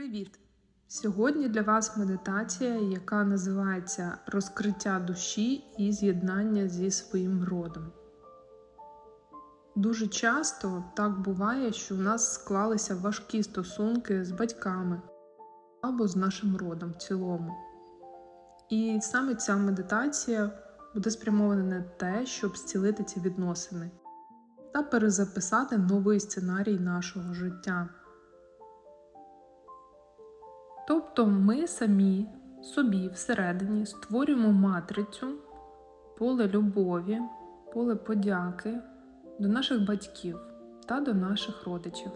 Привіт! Сьогодні для вас медитація, яка називається Розкриття душі і з'єднання зі своїм родом. Дуже часто так буває, що в нас склалися важкі стосунки з батьками або з нашим родом в цілому. І саме ця медитація буде спрямована на те, щоб зцілити ці відносини та перезаписати новий сценарій нашого життя. Тобто ми самі собі всередині створюємо матрицю, поле любові, поле подяки до наших батьків та до наших родичів.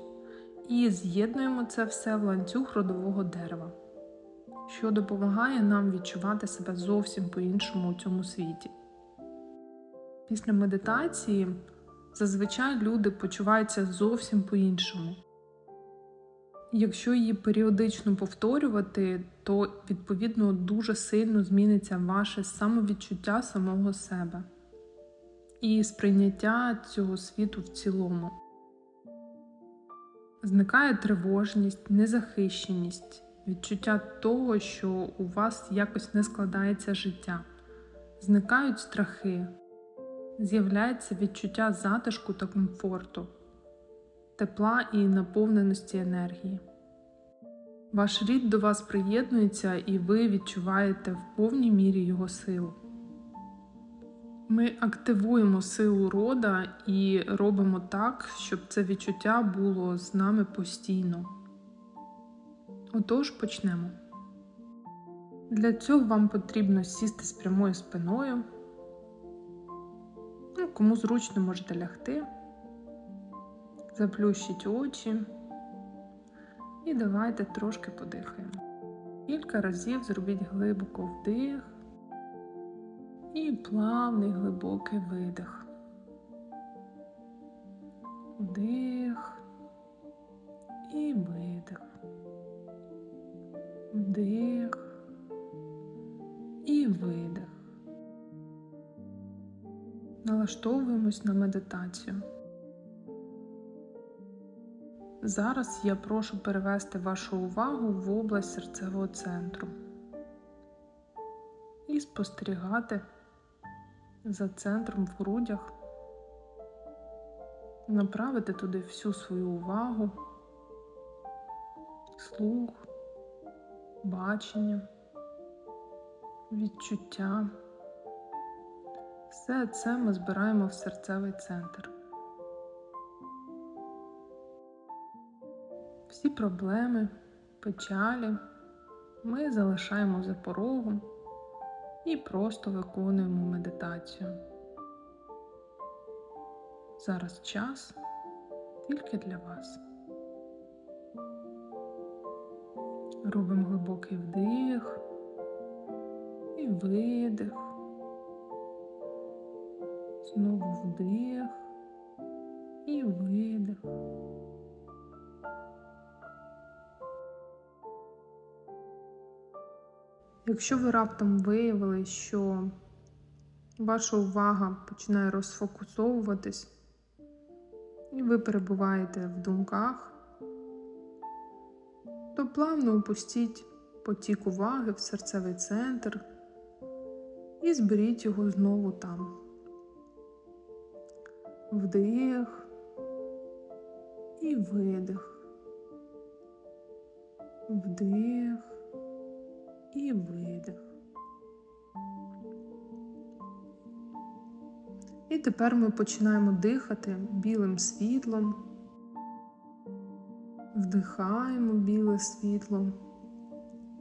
І з'єднуємо це все в ланцюг родового дерева, що допомагає нам відчувати себе зовсім по-іншому у цьому світі. Після медитації зазвичай люди почуваються зовсім по-іншому. Якщо її періодично повторювати, то відповідно дуже сильно зміниться ваше самовідчуття самого себе і сприйняття цього світу в цілому. Зникає тривожність, незахищеність, відчуття того, що у вас якось не складається життя, зникають страхи, з'являється відчуття затишку та комфорту тепла і наповненості енергії. Ваш рід до вас приєднується і ви відчуваєте в повній мірі його силу. Ми активуємо силу рода і робимо так, щоб це відчуття було з нами постійно. Отож почнемо. Для цього вам потрібно сісти з прямою спиною. Ну, Кому зручно можете лягти. Заплющіть очі і давайте трошки подихаємо. Кілька разів зробіть глибоко вдих і плавний глибокий видих. Вдих і видих. Вдих і видих. Налаштовуємось на медитацію. Зараз я прошу перевести вашу увагу в область серцевого центру і спостерігати за центром в грудях, направити туди всю свою увагу, слух, бачення, відчуття. Все це ми збираємо в серцевий центр. Всі проблеми, печалі ми залишаємо за порогом і просто виконуємо медитацію. Зараз час тільки для вас. Робимо глибокий вдих і видих, знову вдих і видих. Якщо ви раптом виявили, що ваша увага починає розфокусовуватись, і ви перебуваєте в думках, то плавно опустіть потік уваги в серцевий центр і зберіть його знову там. Вдих і видих. Вдих і видих. І тепер ми починаємо дихати білим світлом, вдихаємо біле світло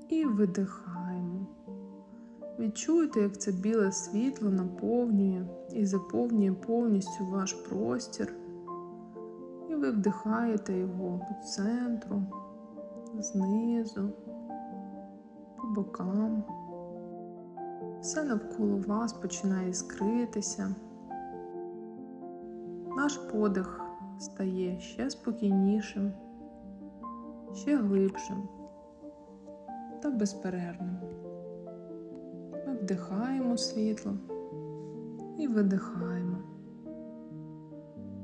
і видихаємо. Відчуйте, як це біле світло наповнює і заповнює повністю ваш простір. І ви вдихаєте його по центру, знизу по бокам. Все навколо вас починає іскритися. Наш подих стає ще спокійнішим, ще глибшим та безперервним. Ми вдихаємо світло і видихаємо.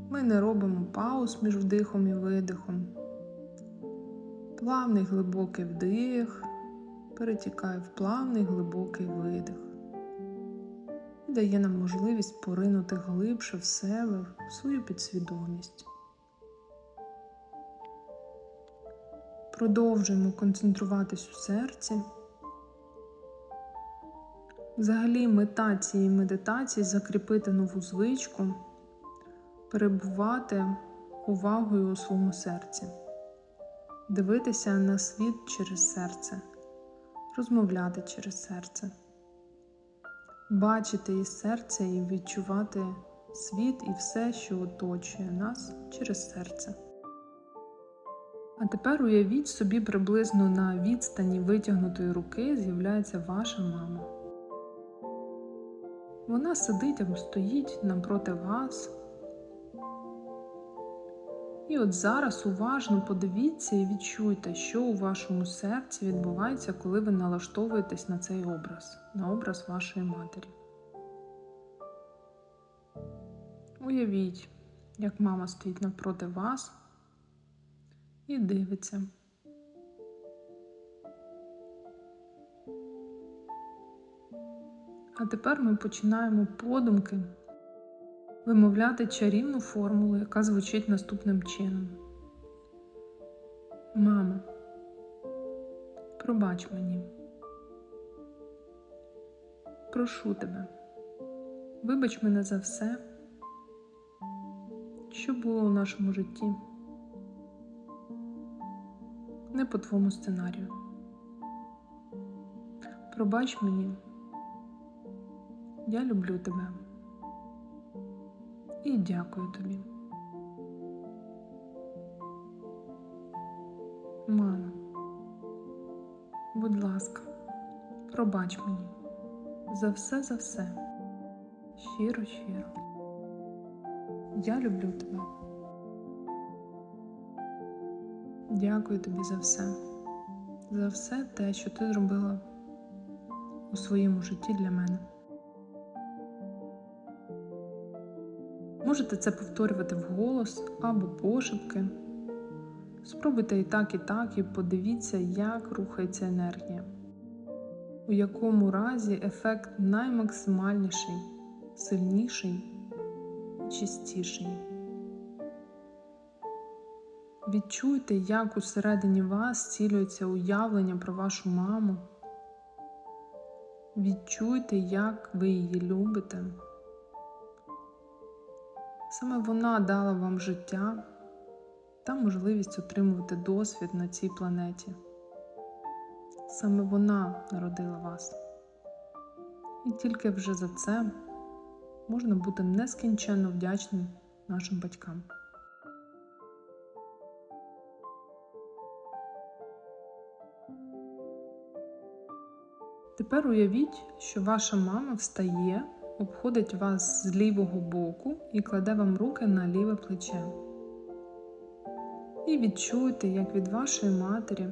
Ми не робимо пауз між вдихом і видихом. Плавний глибокий вдих перетікає в плавний глибокий видих і дає нам можливість поринути глибше в себе, в свою підсвідомість. Продовжуємо концентруватись у серці. Взагалі, мета цієї медитації закріпити нову звичку, перебувати увагою у своєму серці, дивитися на світ через серце, розмовляти через серце, бачити із серця і відчувати світ і все, що оточує нас через серце. А тепер уявіть собі приблизно на відстані витягнутої руки з'являється ваша мама. Вона сидить або стоїть напроти вас. І от зараз уважно подивіться і відчуйте, що у вашому серці відбувається, коли ви налаштовуєтесь на цей образ, на образ вашої матері. Уявіть, як мама стоїть напроти вас і дивиться. А тепер ми починаємо подумки вимовляти чарівну формулу, яка звучить наступним чином. Мама, пробач мені. Прошу тебе, вибач мене за все, що було у нашому житті. Не по твоєму сценарію. Пробач мені. Я люблю тебе і дякую тобі. Мама, будь ласка, пробач мені за все за все. Щиро, щиро. Я люблю тебе. Дякую тобі за все, за все те, що ти зробила у своєму житті для мене. Можете це повторювати вголос або пошепки. Спробуйте і так, і так, і подивіться, як рухається енергія, у якому разі ефект наймаксимальніший, сильніший, чистіший. Відчуйте, як усередині вас цілюється уявлення про вашу маму. Відчуйте, як ви її любите. Саме вона дала вам життя та можливість отримувати досвід на цій планеті. Саме вона народила вас. І тільки вже за це можна бути нескінченно вдячним нашим батькам. Тепер уявіть, що ваша мама встає обходить вас з лівого боку і кладе вам руки на ліве плече. І відчуйте, як від вашої матері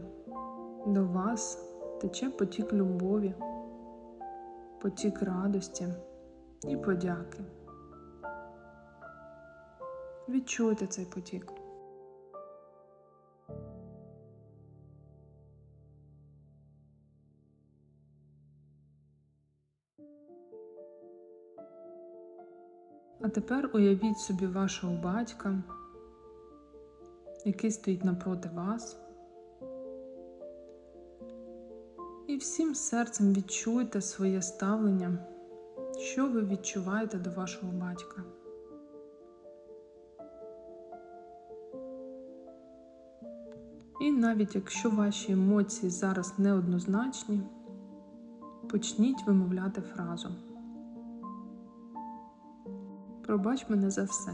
до вас тече потік любові, потік радості і подяки. Відчуйте цей потік. А тепер уявіть собі вашого батька, який стоїть напроти вас. І всім серцем відчуйте своє ставлення, що ви відчуваєте до вашого батька. І навіть якщо ваші емоції зараз неоднозначні, почніть вимовляти фразу. Пробач мене за все.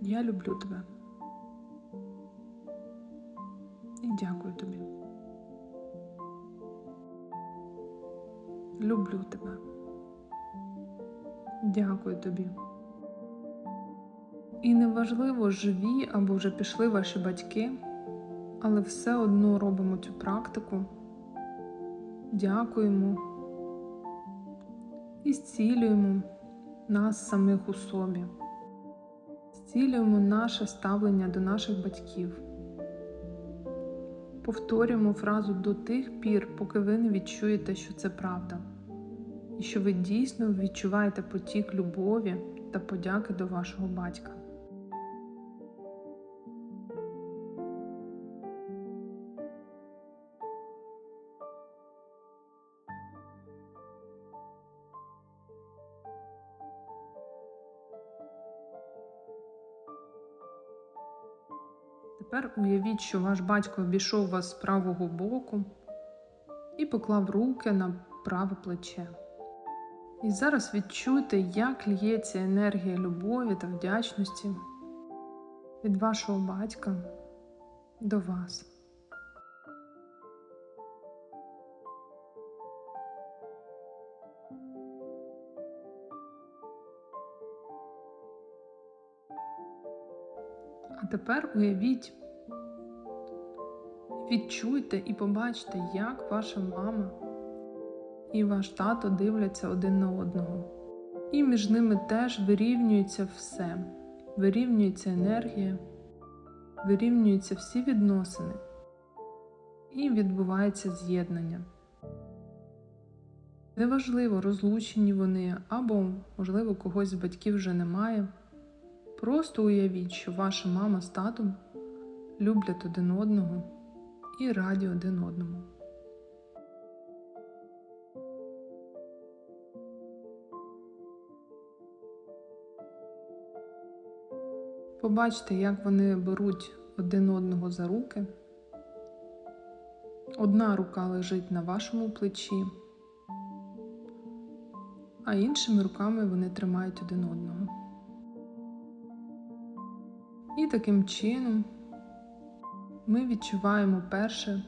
Я люблю тебе. І дякую тобі. Люблю тебе. Дякую тобі. І неважливо, живі або вже пішли ваші батьки, але все одно робимо цю практику. Дякуємо і зцілюємо нас самих у собі, зцілюємо наше ставлення до наших батьків, Повторюємо фразу до тих пір, поки ви не відчуєте, що це правда, і що ви дійсно відчуваєте потік любові та подяки до вашого батька. Уявіть, що ваш батько обійшов вас з правого боку і поклав руки на праве плече. І зараз відчуйте, як лється енергія любові та вдячності від вашого батька до вас. А тепер уявіть, відчуйте і побачте, як ваша мама і ваш тато дивляться один на одного. І між ними теж вирівнюється все, вирівнюється енергія, вирівнюються всі відносини, і відбувається з'єднання. Неважливо, розлучені вони або, можливо, когось з батьків вже немає. Просто уявіть, що ваша мама з татом люблять один одного і раді один одному. Побачте, як вони беруть один одного за руки. Одна рука лежить на вашому плечі, а іншими руками вони тримають один одного. І таким чином ми відчуваємо перше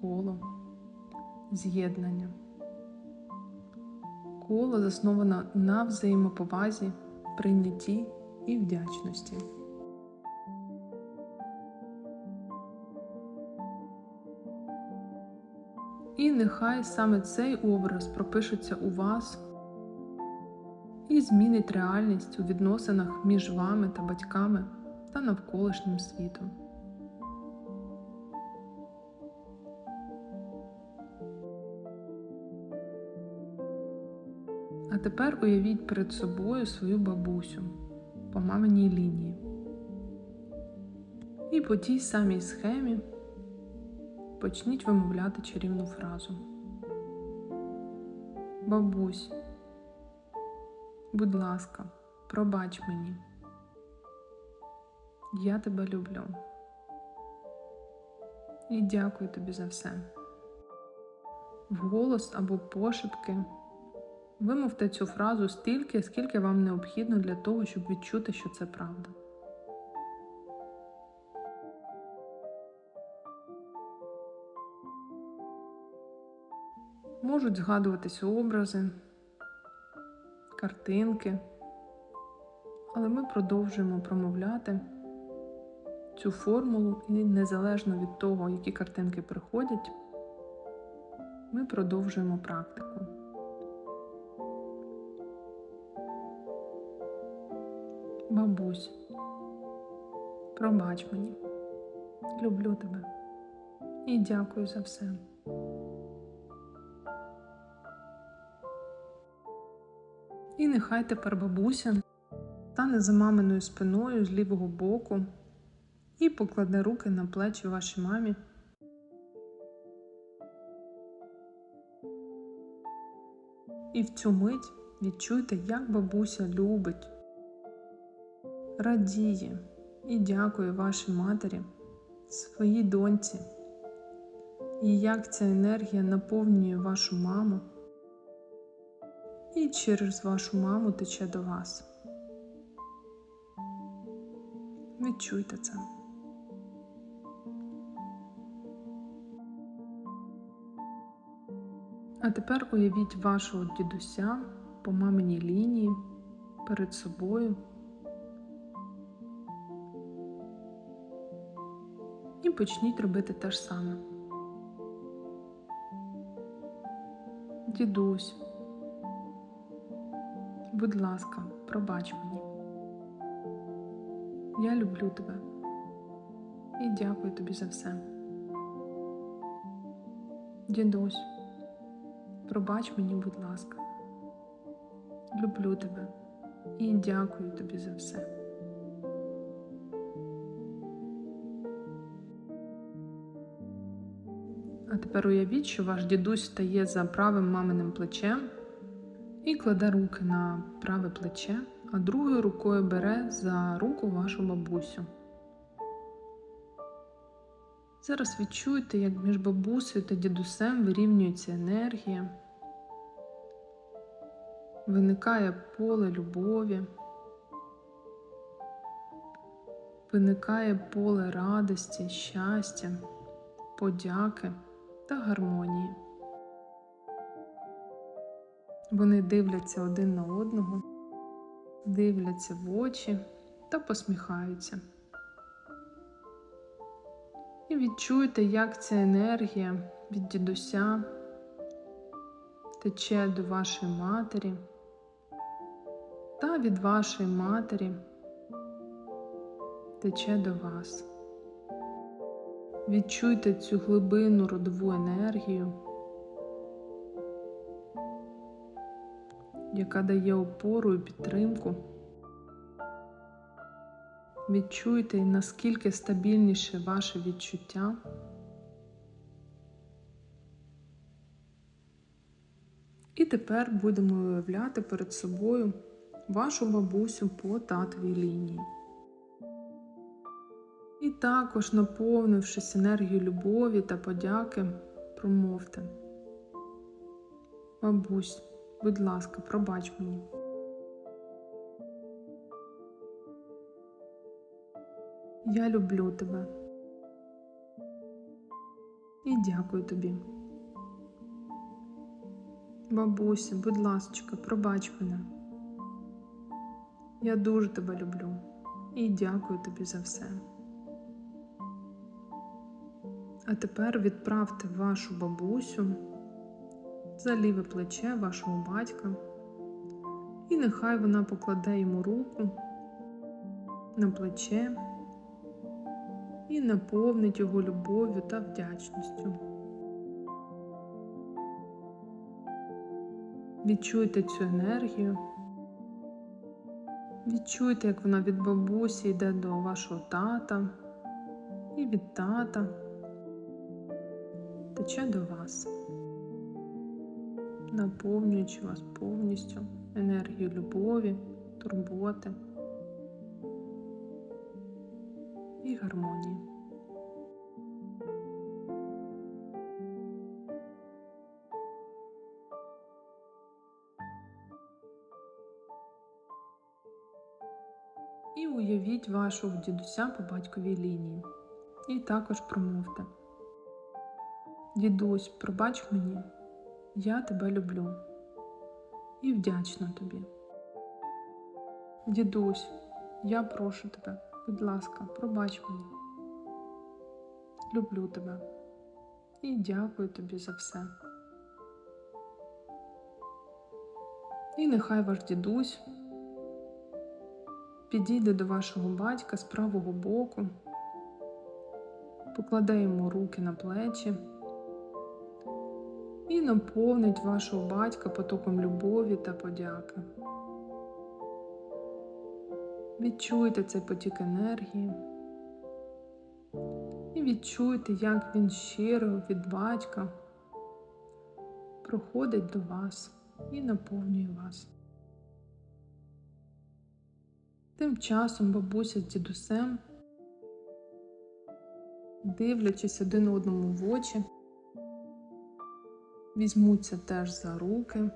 коло з'єднання. Коло засноване на взаємоповазі, прийнятті і вдячності. І нехай саме цей образ пропишеться у вас і змінить реальність у відносинах між вами та батьками та навколишнім світом. А тепер уявіть перед собою свою бабусю по маминій лінії. І по тій самій схемі почніть вимовляти чарівну фразу. Бабусь, будь ласка, пробач мені. Я тебе люблю. І дякую тобі за все. Вголос або пошепки вимовте цю фразу стільки, скільки вам необхідно для того, щоб відчути, що це правда. Можуть згадуватися образи, картинки, але ми продовжуємо промовляти цю формулу, і незалежно від того, які картинки приходять, ми продовжуємо практику. Бабусь, пробач мені, люблю тебе і дякую за все. І нехай тепер бабуся стане за маминою спиною з лівого боку і покладе руки на плечі вашій мамі. І в цю мить відчуйте, як бабуся любить, радіє і дякує вашій матері, своїй доньці, і як ця енергія наповнює вашу маму і через вашу маму тече до вас. Відчуйте це. А тепер уявіть вашого дідуся по маминій лінії перед собою. Почніть робити те ж саме. Дідусь, будь ласка, пробач мені. Я люблю тебе і дякую тобі за все. Дідусь, пробач мені, будь ласка. Люблю тебе і дякую тобі за все. А тепер уявіть, що ваш дідусь стає за правим маминим плечем і кладе руки на праве плече, а другою рукою бере за руку вашу бабусю. Зараз відчуйте, як між бабусею та дідусем вирівнюється енергія, виникає поле любові, виникає поле радості, щастя, подяки та гармонії. Вони дивляться один на одного, дивляться в очі та посміхаються. І відчуйте, як ця енергія від дідуся тече до вашої матері та від вашої матері тече до вас. Відчуйте цю глибинну родову енергію, яка дає опору і підтримку. Відчуйте, наскільки стабільніше ваше відчуття. І тепер будемо уявляти перед собою вашу бабусю по татовій лінії. І також, наповнившись енергією любові та подяки, промовте. Бабусь, будь ласка, пробач мені. Я люблю тебе. І дякую тобі. Бабуся, будь ласка, пробач мене. Я дуже тебе люблю і дякую тобі за все. А тепер відправте вашу бабусю за ліве плече вашого батька, і нехай вона покладе йому руку на плече і наповнить його любов'ю та вдячністю. Відчуйте цю енергію. Відчуйте, як вона від бабусі йде до вашого тата і від тата тече до вас, наповнюючи вас повністю енергію любові, турботи і гармонії. І уявіть вашого дідуся по батьковій лінії. І також промовте. Дідусь, пробач мені, я тебе люблю і вдячна тобі. Дідусь, я прошу тебе, будь ласка, пробач мені. Люблю тебе і дякую тобі за все. І нехай ваш дідусь підійде до вашого батька з правого боку, покладе йому руки на плечі наповнить вашого батька потоком любові та подяки. Відчуйте цей потік енергії і відчуйте, як він щиро від батька проходить до вас і наповнює вас. Тим часом бабуся з дідусем, дивлячись один одному в очі, візьмуться теж за руки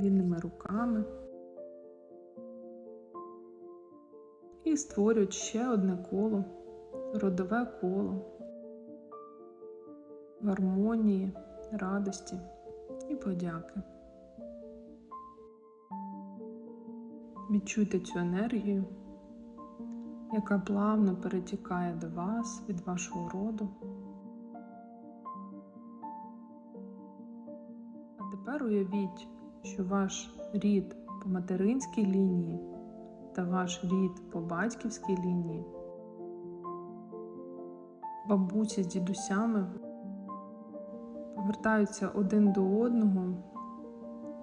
вільними руками і створюють ще одне коло, родове коло гармонії, радості і подяки. Відчуйте цю енергію, яка плавно перетікає до вас від вашого роду. Уявіть, що ваш рід по материнській лінії та ваш рід по батьківській лінії, бабусі з дідусями повертаються один до одного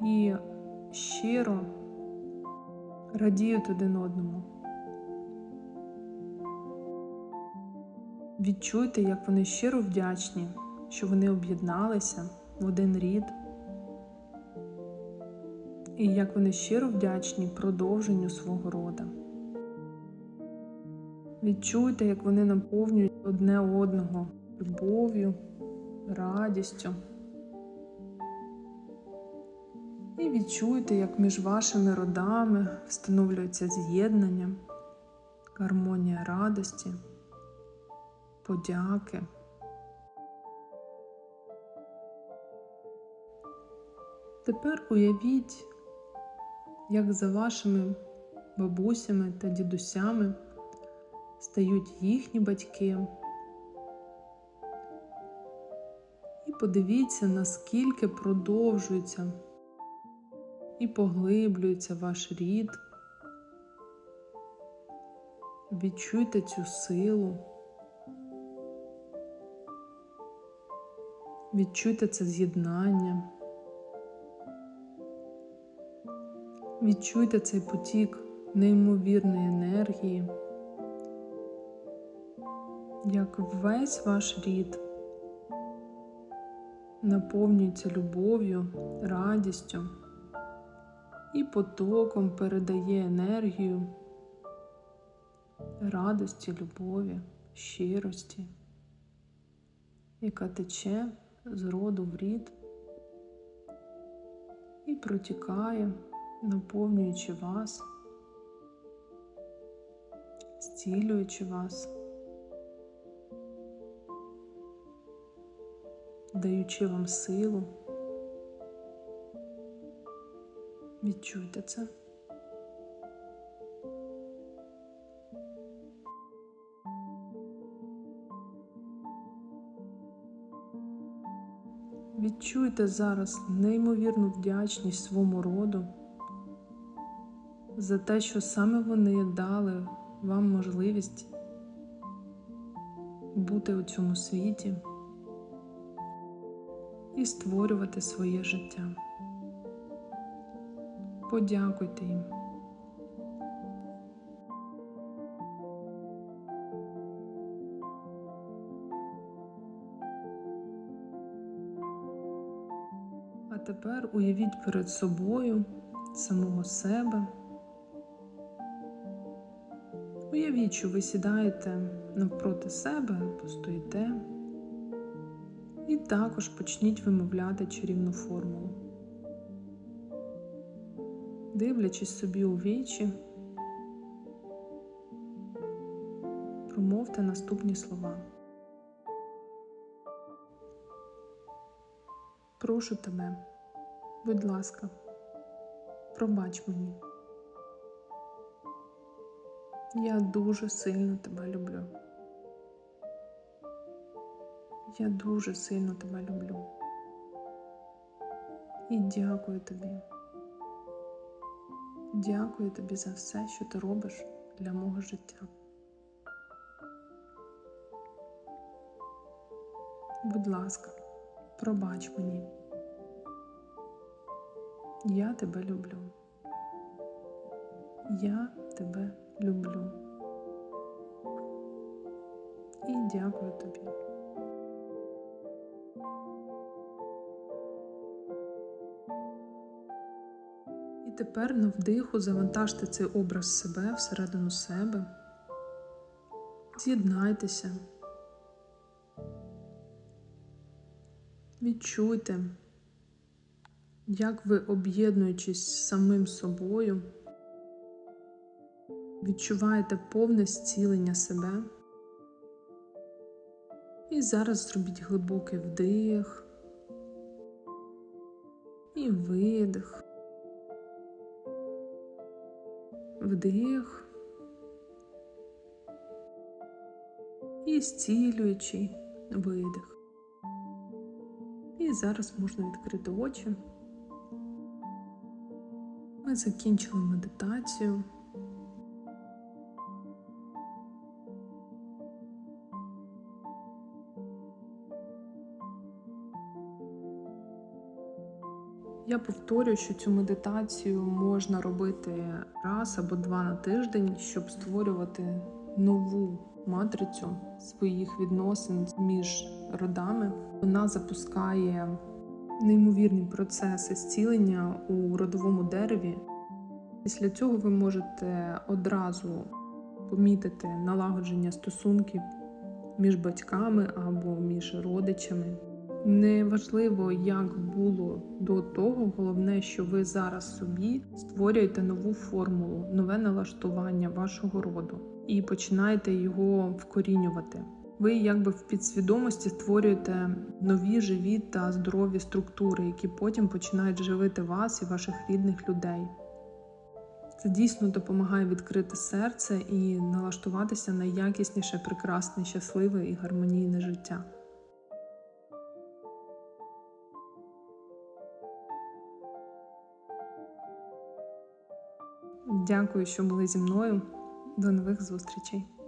і щиро радіють один одному. Відчуйте, як вони щиро вдячні, що вони об'єдналися в один рід, і як вони щиро вдячні продовженню свого рода. Відчуйте, як вони наповнюють одне одного любов'ю, радістю. І відчуйте, як між вашими родами встановлюється з'єднання, гармонія радості, подяки. Тепер уявіть, як за вашими бабусями та дідусями стають їхні батьки. І подивіться, наскільки продовжується і поглиблюється ваш рід. Відчуйте цю силу. Відчуйте це з'єднання. Відчуйте цей потік неймовірної енергії, як весь ваш рід наповнюється любов'ю, радістю і потоком передає енергію радості, любові, щирості, яка тече з роду в рід і протікає, наповнюючи вас, зцілюючи вас. даючи вам силу. Відчуйте це. Відчуйте зараз неймовірну вдячність своєму роду за те, що саме вони дали вам можливість бути у цьому світі і створювати своє життя. Подякуйте їм. А тепер уявіть перед собою самого себе. Що ви сідаєте навпроти себе, постоїте. І також почніть вимовляти чарівну формулу. Дивлячись собі у вічі, промовте наступні слова. Прошу тебе, будь ласка, пробач мені. Я дуже сильно тебе люблю. Я дуже сильно тебе люблю. І дякую тобі. Дякую тобі за все, що ти робиш для мого життя. Будь ласка, пробач мені. Я тебе люблю. Я тебе люблю. І дякую тобі. І тепер на вдиху завантажте цей образ себе всередину себе. З'єднайтеся. Відчуйте, як ви, об'єднуючись з самим собою, відчуваєте повне зцілення себе. І зараз зробіть глибокий вдих і видих. Вдих і зцілюючий видих. І зараз можна відкрити очі. Ми закінчили медитацію. Я повторюю, що цю медитацію можна робити раз або два на тиждень, щоб створювати нову матрицю своїх відносин між родами. Вона запускає неймовірні процеси зцілення у родовому дереві. Після цього ви можете одразу помітити налагодження стосунків між батьками або між родичами. Неважливо, як було до того, головне, що ви зараз собі створюєте нову формулу, нове налаштування вашого роду і починаєте його вкорінювати. Ви якби в підсвідомості створюєте нові живі та здорові структури, які потім починають живити вас і ваших рідних людей. Це дійсно допомагає відкрити серце і налаштуватися на якісніше, прекрасне, щасливе і гармонійне життя. Дякую, що були зі мною. До нових зустрічей!